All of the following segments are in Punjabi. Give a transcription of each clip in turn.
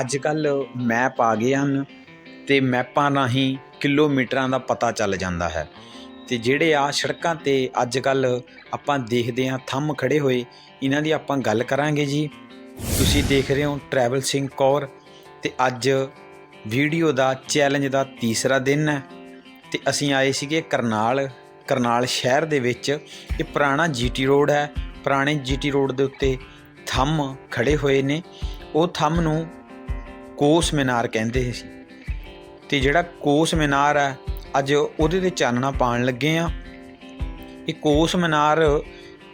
ਅੱਜ ਕੱਲ੍ਹ ਮੈਪ ਆ ਗਏ ਹਨ ਅਤੇ ਮੈਪਾਂ ਰਾਹੀਂ ਕਿਲੋਮੀਟਰਾਂ ਦਾ ਪਤਾ ਚੱਲ ਜਾਂਦਾ ਹੈ। ਅਤੇ ਜਿਹੜੇ ਆ ਸੜਕਾਂ ਤੇ ਅੱਜ ਕੱਲ੍ਹ ਆਪਾਂ ਦੇਖਦੇ ਹਾਂ ਥੰਮ ਖੜ੍ਹੇ ਹੋਏ, ਇਹਨਾਂ ਦੀ ਆਪਾਂ ਗੱਲ ਕਰਾਂਗੇ ਜੀ। ਤੁਸੀਂ ਦੇਖ ਰਹੇ ਹੋ ਟਰੈਵਲ ਸਿੰਘ ਕੌਰ ਅਤੇ ਅੱਜ ਵੀਡੀਓ ਦਾ ਚੈਲੰਜ ਦਾ ਤੀਸਰਾ ਦਿਨ ਹੈ। ਤੇ ਅਸੀਂ ਆਏ ਸੀਗੇ ਕਰਨਾਲ ਕਰਨਾਲ ਸ਼ਹਿਰ ਦੇ ਵਿੱਚ। ਇਹ ਪੁਰਾਣਾ ਜੀਟੀ ਰੋਡ ਹੈ। ਪੁਰਾਣੇ ਜੀਟੀ ਰੋਡ ਦੇ ਉੱਤੇ ਥੰਮ ਖੜੇ ਹੋਏ ਨੇ। ਉਹ ਥੰਮ ਨੂੰ ਕੋਸ ਮੀਨਾਰ ਕਹਿੰਦੇ ਸੀ। ਤੇ ਜਿਹੜਾ ਕੋਸ ਮੀਨਾਰ ਹੈ ਅੱਜ ਉਹਦੇ ਤੇ ਚਾਨਣਾ ਪਾਉਣ ਲੱਗੇ ਆ। ਇਹ ਕੋਸ ਮੀਨਾਰ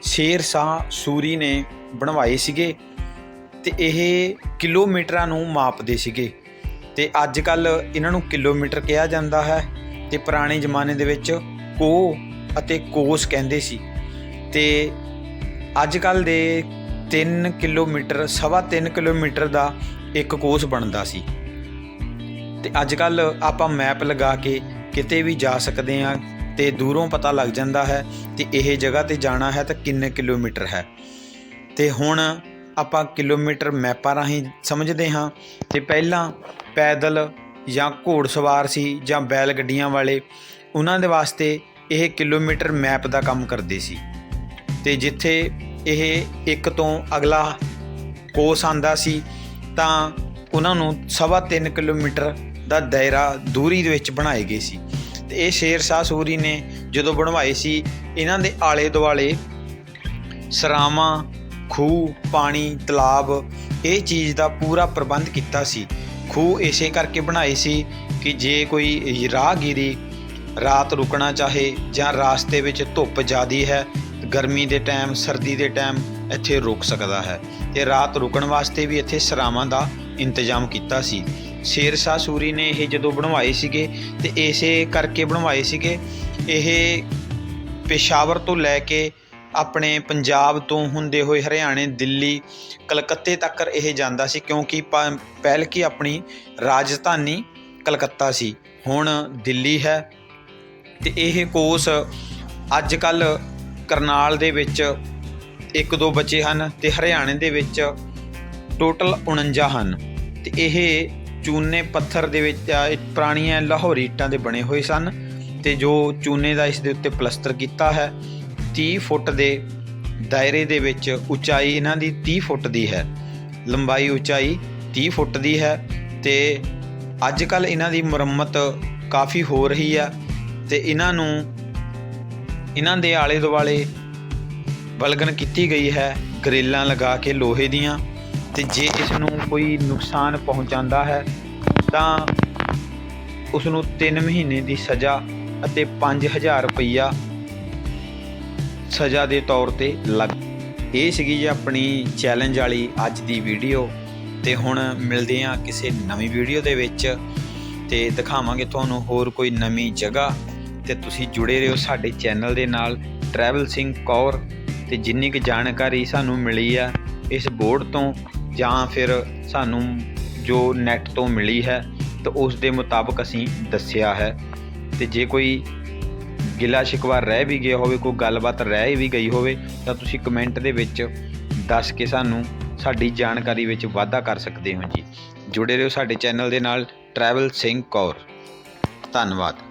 ਸ਼ੇਰ ਸ਼ਾਹ ਸੂਰੀ ਨੇ ਬਣਵਾਏ ਸੀਗੇ ਤੇ ਇਹ ਕਿਲੋਮੀਟਰਾਂ ਨੂੰ ਮਾਪਦੇ ਸੀਗੇ। ਤੇ ਅੱਜ ਕੱਲ ਇਹਨਾਂ ਨੂੰ ਕਿਲੋਮੀਟਰ ਕਿਹਾ ਜਾਂਦਾ ਹੈ ਤੇ ਪੁਰਾਣੇ ਜ਼ਮਾਨੇ ਦੇ ਵਿੱਚ ਕੋ ਅਤੇ ਕੋਸ ਕਹਿੰਦੇ ਸੀ। ਤੇ ਅੱਜ ਕੱਲ ਦੇ 3 ਕਿਲੋਮੀਟਰ, ਸਵਾ 3 ਕਿਲੋਮੀਟਰ ਦਾ ਇੱਕ ਕੋਸ ਬਣਦਾ ਸੀ। ਤੇ ਅੱਜ ਕੱਲ ਆਪਾਂ ਮੈਪ ਲਗਾ ਕੇ ਕਿਤੇ ਵੀ ਜਾ ਸਕਦੇ ਹਾਂ ਤੇ ਦੂਰੋਂ ਪਤਾ ਲੱਗ ਜਾਂਦਾ ਹੈ ਤੇ ਇਹ ਜਗ੍ਹਾ ਤੇ ਜਾਣਾ ਹੈ ਤਾਂ ਕਿੰਨੇ ਕਿਲੋਮੀਟਰ ਹੈ। ਤੇ ਹੁਣ ਆਪਾਂ ਕਿਲੋਮੀਟਰ ਮੈਪਾਂ ਰਾਹੀਂ ਸਮਝਦੇ ਹਾਂ ਤੇ ਪਹਿਲਾਂ ਪੈਦਲ ਜਾਂ ਘੋੜਸਵਾਰ ਸੀ ਜਾਂ ਬੈਲ ਗੱਡੀਆਂ ਵਾਲੇ, ਉਹਨਾਂ ਦੇ ਵਾਸਤੇ ਇਹ ਕਿਲੋਮੀਟਰ ਮੈਪ ਦਾ ਕੰਮ ਕਰਦੇ ਸੀ। ਤੇ ਜਿੱਥੇ ਇਹ ਇੱਕ ਤੋਂ ਅਗਲਾ ਕੋਸ ਆਂਦਾ ਸੀ, ਤਾਂ ਉਹਨਾਂ ਨੂੰ ਸਵਾ ਤਿੰਨ ਕਿਲੋਮੀਟਰ ਦਾ ਦਾਇਰਾ ਦੂਰੀ ਦੇ ਵਿੱਚ ਬਣਾਏ ਗਏ ਸੀ। ਤੇ ਇਹ ਸ਼ੇਰ ਸ਼ਾਹ ਸੂਰੀ ਨੇ ਜਦੋਂ ਬਣਵਾਏ ਸੀ, ਇਹਨਾਂ ਦੇ ਆਲੇ ਦੁਆਲੇ ਸਰਾਵਾਂ, ਖੂਹ, ਪਾਣੀ, ਤਲਾਬ, ਇਹ ਚੀਜ਼ ਦਾ ਪੂਰਾ ਪ੍ਰਬੰਧ ਕੀਤਾ ਸੀ। ਖੂਹ ਇਸੇ ਕਰਕੇ ਬਣਾਏ ਸੀ ਕਿ ਜੇ ਕੋਈ ਰਾਹਗੀਰੀ ਰਾਤ ਰੁਕਣਾ ਚਾਹੇ ਜਾਂ ਰਾਸਤੇ ਵਿੱਚ ਧੁੱਪ ਜ਼ਿਆਦੀ ਹੈ ਗਰਮੀ ਦੇ ਟਾਈਮ, ਸਰਦੀ ਦੇ ਟਾਈਮ ਇੱਥੇ ਰੁਕ ਸਕਦਾ ਹੈ ਤੇ ਰਾਤ ਰੁਕਣ ਵਾਸਤੇ ਵੀ ਇੱਥੇ ਸਰਾਵਾਂ ਦਾ ਇੰਤਜ਼ਾਮ ਕੀਤਾ ਸੀ। ਸ਼ੇਰ ਸ਼ਾਹ ਸੂਰੀ ਨੇ ਇਹ ਜਦੋਂ ਬਣਵਾਏ ਸੀਗੇ ਤੇ ਇਸੇ ਕਰਕੇ ਬਣਵਾਏ ਸੀਗੇ, ਇਹ ਪੇਸ਼ਾਵਰ ਤੋਂ ਲੈ ਕੇ ਆਪਣੇ ਪੰਜਾਬ ਤੋਂ ਹੁੰਦੇ ਹੋਏ ਹਰਿਆਣੇ, ਦਿੱਲੀ, ਕਲਕੱਤੇ ਤੱਕ ਇਹ ਜਾਂਦਾ ਸੀ ਕਿਉਂਕਿ ਪ- ਪਹਿਲ ਕੀ ਆਪਣੀ ਰਾਜਧਾਨੀ ਕਲਕੱਤਾ ਸੀ। ਹੁਣ ਦਿੱਲੀ ਹੈ ਤੇ ਇਹ ਕੋਸ ਅੱਜ ਕੱਲ ਕਰਨਾਲ ਦੇ ਵਿੱਚ ਇੱਕ ਦੋ ਬੱਚੇ ਹਨ ਤੇ ਹਰਿਆਣੇ ਦੇ ਵਿੱਚ ਟੋਟਲ 49 ਹਨ। ਤੇ ਇਹ ਚੂਨੇ ਪੱਥਰ ਦੇ ਵਿੱਚ ਪੁਰਾਣੀਆਂ ਲਾਹੌਰੀ ਇੱਟਾਂ ਦੇ ਬਣੇ ਹੋਏ ਸਨ ਤੇ ਜੋ ਚੂਨੇ ਦਾ ਇਸ ਦੇ ਉੱਤੇ ਪਲਸਤਰ ਕੀਤਾ ਹੈ। 30 ਫੁੱਟ ਦੇ ਦਾਇਰੇ ਦੇ ਵਿੱਚ ਉਚਾਈ ਇਹਨਾਂ ਦੀ 30 ਫੁੱਟ ਦੀ ਹੈ। ਲੰਬਾਈ ਉਚਾਈ 30 ਫੁੱਟ ਦੀ ਹੈ ਤੇ ਅੱਜ ਕੱਲ ਇਹਨਾਂ ਦੀ ਮੁਰੰਮਤ ਕਾਫੀ ਹੋ ਰਹੀ ਆ ਤੇ ਇਹਨਾਂ ਨੂੰ ਇਹਨਾਂ ਦੇ ਆਲੇ ਦੁਆਲੇ ਬਲਗਨ ਕੀਤੀ ਗਈ ਹੈ ਗਰੇਲਾਂ ਲਗਾ ਕੇ ਲੋਹੇ ਦੀਆਂ ਤੇ ਜੇ ਇਸ ਨੂੰ ਕੋਈ ਨੁਕਸਾਨ ਪਹੁੰਚਾਉਂਦਾ ਹੈ, ਤਾਂ ਉਸ ਨੂੰ 3 ਮਹੀਨੇ ਦੀ ਸਜ਼ਾ ਅਤੇ 5000 ਰੁਪਈਆ ਸਜ਼ਾ ਦੇ ਤੌਰ ਤੇ ਲੱਗ ਇਹ ਸੀਗੀ ਜੀ ਆਪਣੀ ਚੈਲੰਜ ਵਾਲੀ ਅੱਜ ਦੀ ਵੀਡੀਓ ਤੇ ਹੁਣ ਮਿਲਦੇ ਹਾਂ ਕਿਸੇ ਨਵੀਂ ਵੀਡੀਓ ਦੇ ਵਿੱਚ ਤੇ ਦਿਖਾਵਾਂਗੇ ਤੁਹਾਨੂੰ ਹੋਰ ਕੋਈ ਨਵੀਂ ਜਗ੍ਹਾ ਤੇ ਤੁਸੀਂ ਜੁੜੇ ਰਹੋ ਸਾਡੇ ਚੈਨਲ ਦੇ ਨਾਲ ਟਰੈਵਲ ਸਿੰਘ ਕੌਰ ਤੇ ਜਿੰਨੀ ਕੁ ਜਾਣਕਾਰੀ ਸਾਨੂੰ ਮਿਲੀ ਆ ਇਸ ਬੋਰਡ ਤੋਂ, ਜਾਂ ਫਿਰ ਸਾਨੂੰ ਜੋ ਨੈਟ ਤੋਂ ਮਿਲੀ ਹੈ, ਤਾਂ ਉਸ ਦੇ ਮੁਤਾਬਕ ਅਸੀਂ ਦੱਸਿਆ ਹੈ। ਤੇ ਜੇ ਕੋਈ ਗਿਲਾ ਸ਼ਿਕਵਾ ਰਹਿ ਵੀ ਗਿਆ ਹੋਵੇ, ਕੋਈ ਗੱਲਬਾਤ ਰਹਿ ਵੀ ਗਈ ਹੋਵੇ, ਤਾਂ ਤੁਸੀਂ ਕਮੈਂਟ ਦੇ ਵਿੱਚ ਦੱਸ ਕੇ ਸਾਨੂੰ ਸਾਡੀ ਜਾਣਕਾਰੀ ਵਿੱਚ ਵਾਧਾ ਕਰ ਸਕਦੇ ਹੋ ਜੀ। ਜੁੜੇ ਰਹੋ ਸਾਡੇ ਚੈਨਲ ਦੇ ਨਾਲ ਟਰੈਵਲ ਸਿੰਘ ਕੌਰ ਧੰਨਵਾਦ।